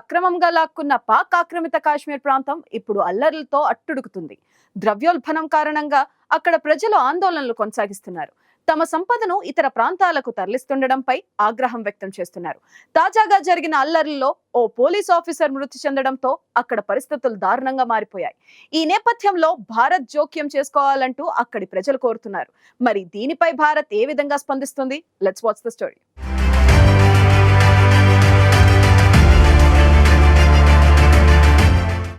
అక్రమంగా లాక్కున్న పాక్ ఆక్రమిత కాశ్మీర్ ప్రాంతం ఇప్పుడు అల్లర్లతో అట్టుడుకుతుంది. ద్రవ్యోల్బణం కారణంగా అక్కడ ప్రజలు ఆందోళనలు కొనసాగిస్తున్నారు. తమ సంపదను ఇతర ప్రాంతాలకు తరలిస్తుండడంపై ఆగ్రహం వ్యక్తం చేస్తున్నారు. తాజాగా జరిగిన అల్లర్లలో ఓ పోలీస్ ఆఫీసర్ మృతి చెందడంతో అక్కడ పరిస్థితులు దారుణంగా మారిపోయాయి. ఈ నేపథ్యంలో భారత్ జోక్యం చేసుకోవాలంటూ అక్కడి ప్రజలు కోరుతున్నారు. మరి దీనిపై భారత్ ఏ విధంగా స్పందిస్తుంది? లెట్స్ వాచ్ ద స్టోరీ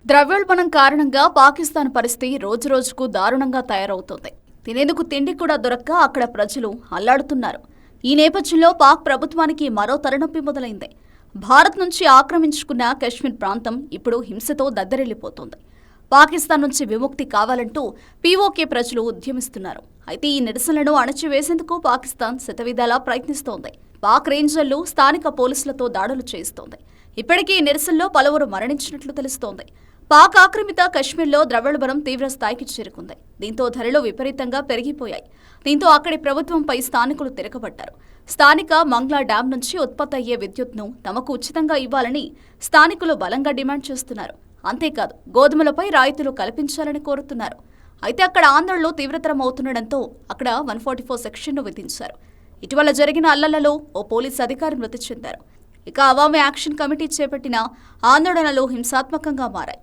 ద్రవ్యోల్బణం కారణంగా పాకిస్తాన్ పరిస్థితి రోజురోజుకు దారుణంగా తయారవుతోంది. తినేందుకు తిండి కూడా దొరక్క అక్కడ ప్రజలు అల్లాడుతున్నారు. ఈ నేపథ్యంలో పాక్ ప్రభుత్వానికి మరో తలనొప్పి మొదలైంది. భారత్ నుంచి ఆక్రమించుకున్న కశ్మీర్ ప్రాంతం ఇప్పుడు హింసతో దద్దరిల్లిపోతోంది. పాకిస్తాన్ నుంచి విముక్తి కావాలంటూ పీఓకే ప్రజలు ఉద్యమిస్తున్నారు. అయితే ఈ నిరసనలను అణచివేసేందుకు పాకిస్తాన్ శతవిధాలా ప్రయత్నిస్తోంది. పాక్ రేంజర్లు స్థానిక పోలీసులతో దాడులు చేస్తోంది. ఇప్పటికీ ఈ నిరసనలో పలువురు మరణించినట్లు తెలుస్తోంది. పాక్ ఆక్రమిత కశ్మీర్లో ద్రవ్యోల్బణం తీవ్ర స్థాయికి చేరుకుంది. దీంతో ధరలు విపరీతంగా పెరిగిపోయాయి. దీంతో అక్కడి ప్రభుత్వంపై స్థానికులు తిరగబడ్డారు. స్థానిక మంగ్లా డ్యాం నుంచి ఉత్పత్తి అయ్యే విద్యుత్ను తమకు ఉచితంగా ఇవ్వాలని స్థానికులు బలంగా డిమాండ్ చేస్తున్నారు. అంతేకాదు గోధుమలపై రాయితీలు కల్పించాలని కోరుతున్నారు. అయితే అక్కడ ఆందోళనలు తీవ్రతరం అవుతుండడంతో అక్కడ వన్ ఫార్టీ ఫోర్ సెక్షన్ను విధించారు. ఇటీవల జరిగిన అల్లలలో ఓ పోలీస్ అధికారి మృతి చెందారు. ఇక అవామీ యాక్షన్ కమిటీ చేపట్టిన ఆందోళనలు హింసాత్మకంగా మారాయి.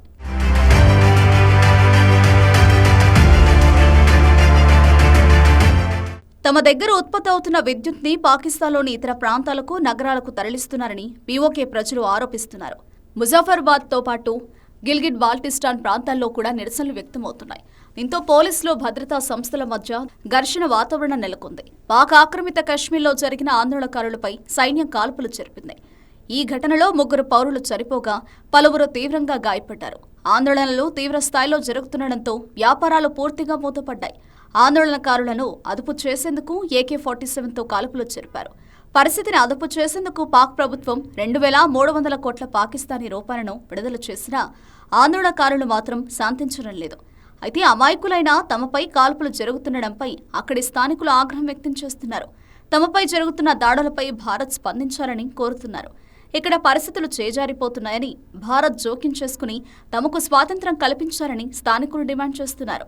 తమ దగ్గర ఉత్పత్తి అవుతున్న విద్యుత్ని పాకిస్తాన్లోని ఇతర ప్రాంతాలకు నగరాలకు తరలిస్తున్నారని పీఓకే ప్రజలు ఆరోపిస్తున్నారు. ముజాఫర్బాద్తో పాటు గిల్గిట్ బాల్టిస్టాన్ ప్రాంతాల్లో కూడా నిరసనలు వ్యక్తమవుతున్నాయి. దీంతో పోలీసులు భద్రతా సంస్థల మధ్య ఘర్షణ వాతావరణం నెలకొంది. పాక్ ఆక్రమిత కశ్మీర్లో జరిగిన ఆందోళనకారులపై సైన్యం కాల్పులు జరిపింది. ఈ ఘటనలో ముగ్గురు పౌరులు చనిపోగా పలువురు తీవ్రంగా గాయపడ్డారు. ఆందోళనలు తీవ్ర స్థాయిలో జరుగుతుండటంతో వ్యాపారాలు పూర్తిగా మూతపడ్డాయి. ఆందోళనకారులను అదుపు చేసేందుకు ఏకే ఫార్టీ సెవెన్తో కాల్పులు జరిపారు. పరిస్థితిని అదుపు చేసేందుకు పాక్ ప్రభుత్వం రెండు వేల మూడు వందల కోట్ల పాకిస్తానీ రూపాయలను విడుదల చేసినా ఆందోళనకారులు మాత్రం శాంతించడం లేదు. అయితే అమాయకులైన తమపై కాల్పులు జరుగుతుండడంపై అక్కడి స్థానికులు ఆగ్రహం వ్యక్తం చేస్తున్నారు. తమపై జరుగుతున్న దాడులపై భారత్ స్పందించాలని కోరుతున్నారు. ఇక్కడ పరిస్థితులు చేజారిపోతున్నాయని భారత్ జోక్యం చేసుకుని తమకు స్వాతంత్ర్యం కల్పించాలని స్థానికులు డిమాండ్ చేస్తున్నారు.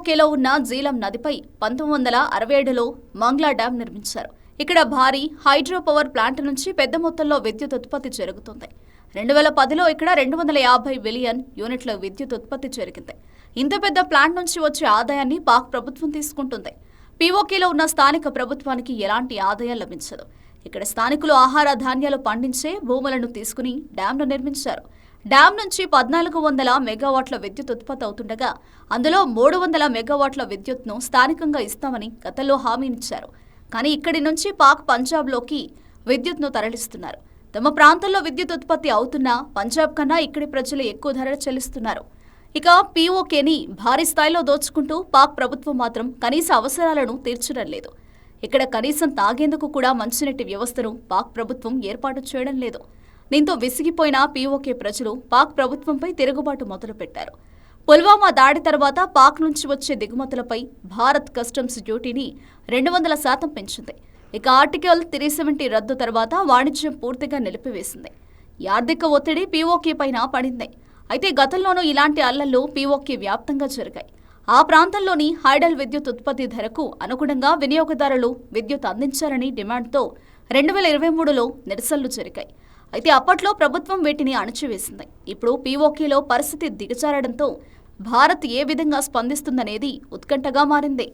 పీఓకేలో ఉన్న జీలం నదిపై పంతొమ్మిది వందల అరవై ఏడులో మంగ్లా డ్యాం నిర్మించారు. ఇక్కడ భారీ హైడ్రో పవర్ ప్లాంట్ నుంచి పెద్ద మొత్తంలో విద్యుత్ ఉత్పత్తి జరుగుతుంది. రెండు వేల పదిలో ఇక్కడ రెండు వందల యాభై బిలియన్ యూనిట్ల విద్యుత్ ఉత్పత్తి జరిగింది. ఇంత పెద్ద ప్లాంట్ నుంచి వచ్చే ఆదాయాన్ని పాక్ ప్రభుత్వం తీసుకుంటుంది. పీఓకేలో ఉన్న స్థానిక ప్రభుత్వానికి ఎలాంటి ఆదాయం లభించదు. ఇక్కడ స్థానికులు ఆహార ధాన్యాలు పండించే భూములను తీసుకుని డ్యాంను నిర్మించారు. డ్యాం నుంచి పద్నాలుగు వందల మెగావాట్ల విద్యుత్ ఉత్పత్తి అవుతుండగా అందులో మూడు వందల మెగావాట్ల విద్యుత్ను స్థానికంగా ఇస్తామని గతంలో హామీనిచ్చారు కానీ ఇక్కడి నుంచి పాక్ పంజాబ్లోకి విద్యుత్ను తరలిస్తున్నారు. తమ ప్రాంతంలో విద్యుత్ ఉత్పత్తి అవుతున్నా పంజాబ్ కన్నా ఇక్కడి ప్రజలు ఎక్కువ ధర చెల్లిస్తున్నారు. ఇక పీఓకేని భారీ స్థాయిలో దోచుకుంటూ పాక్ ప్రభుత్వం మాత్రం కనీస అవసరాలను తీర్చడం లేదు. ఇక్కడ కనీసం తాగేందుకు కూడా మంచినీటి వ్యవస్థను పాక్ ప్రభుత్వం ఏర్పాటు చేయడం లేదు. దీంతో విసిగిపోయిన పీఓకే ప్రజలు పాక్ ప్రభుత్వంపై తిరుగుబాటు మొదలుపెట్టారు. పుల్వామా దాడి తర్వాత పాక్ నుంచి వచ్చే దిగుమతులపై భారత్ కస్టమ్స్ డ్యూటీని రెండు వందల శాతం పెంచింది. ఇక ఆర్టికల్ త్రీ సెవెంటీ రద్దు తర్వాత వాణిజ్యం పూర్తిగా నిలిపివేసింది. ఈ ఆర్థిక ఒత్తిడి పీఓకే పైన పడింది. అయితే గతంలోనూ ఇలాంటి అల్లల్లో పీఓకే వ్యాప్తంగా జరిగాయి. ఆ ప్రాంతంలోని హైడల్ విద్యుత్ ఉత్పత్తి ధరకు అనుగుణంగా వినియోగదారులు విద్యుత్ అందించాలని డిమాండ్తో రెండు వేల ఇరవై మూడులో నిరసనలు జరిగాయి. అయితే అప్పట్లో ప్రభుత్వం వీటిని అణచివేసింది. ఇప్పుడు పీఓకేలో పరిస్థితి దిగజారడంతో భారత్ ఏ విధంగా స్పందిస్తుందనేది ఉత్కంఠగా మారింది.